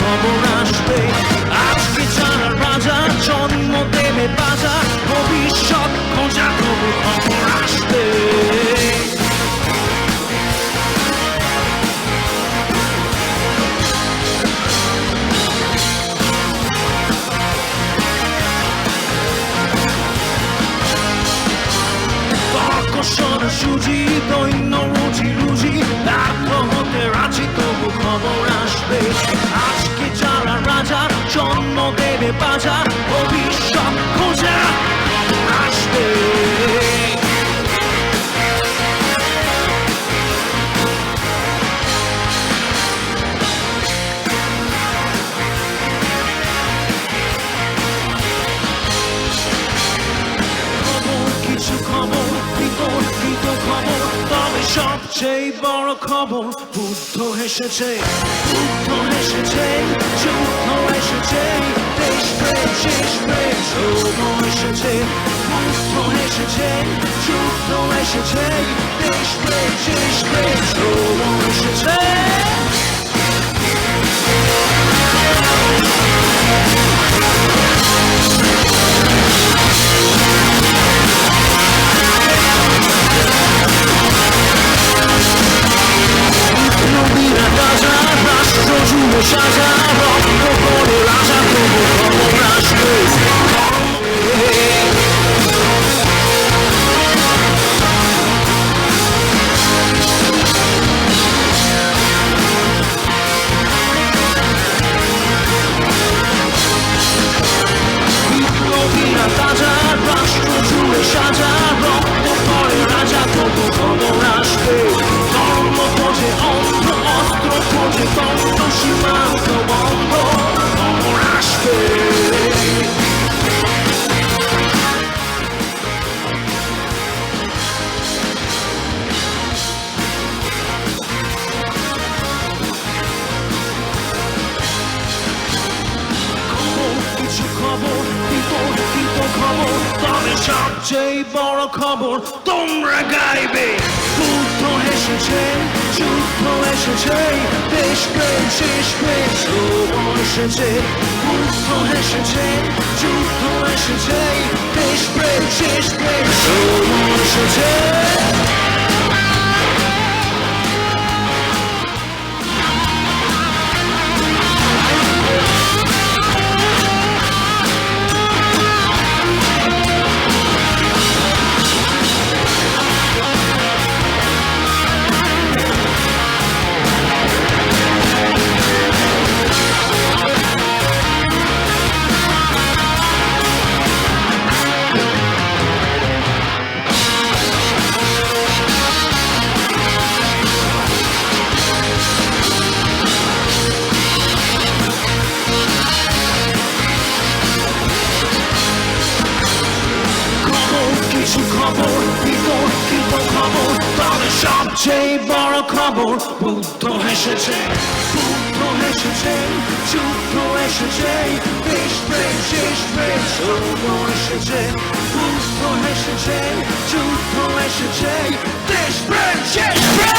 খবর আসবে জন্ম দেবে বাজা, ভবিষ্যৎ খোঁজা সুজি, দৈন্য, রুজি রুজি ব্যর্থ হতে রাজি তবু সবচেয়ে বড় খবর, বুদ্ধ এসেছে বুদ্ধ এসেছে যুদ্ধ এসেছে, দেশ প্রেম, শেষ প্রেম সময় এসেছে, বুদ্ধ এসেছে যুদ্ধ এসেছে, দেশ প্রেম, শেষ প্রেম সময় এসেছে। রাষ্ট্র জুড়ে সাজা রক্ত করে রাজা তবু খবর আসবে তবে সবচেয়ে বড় খবর তোমরা গাইবে। বুদ্ধ এসেছে, যুদ্ধ এসেছে, দেশ প্রেম, শেষ প্রেম সময় এসেছে। বুদ্ধ এসেছে, যুদ্ধ এসেছে, দেশ প্রেম, শেষ প্রেম সময় এসেছে খবর কিছু খবর বিতর্কিত খবর তবে সবচেয়ে বড় খবর বুদ্ধ এসেছে বুদ্ধ এসেছে যুদ্ধ এসেছে দেশ প্রেম শেষ প্রেম সময় এসেছে বুদ্ধ এসেছে যুদ্ধ এসেছে দেশ প্রেম শেষ প্রেম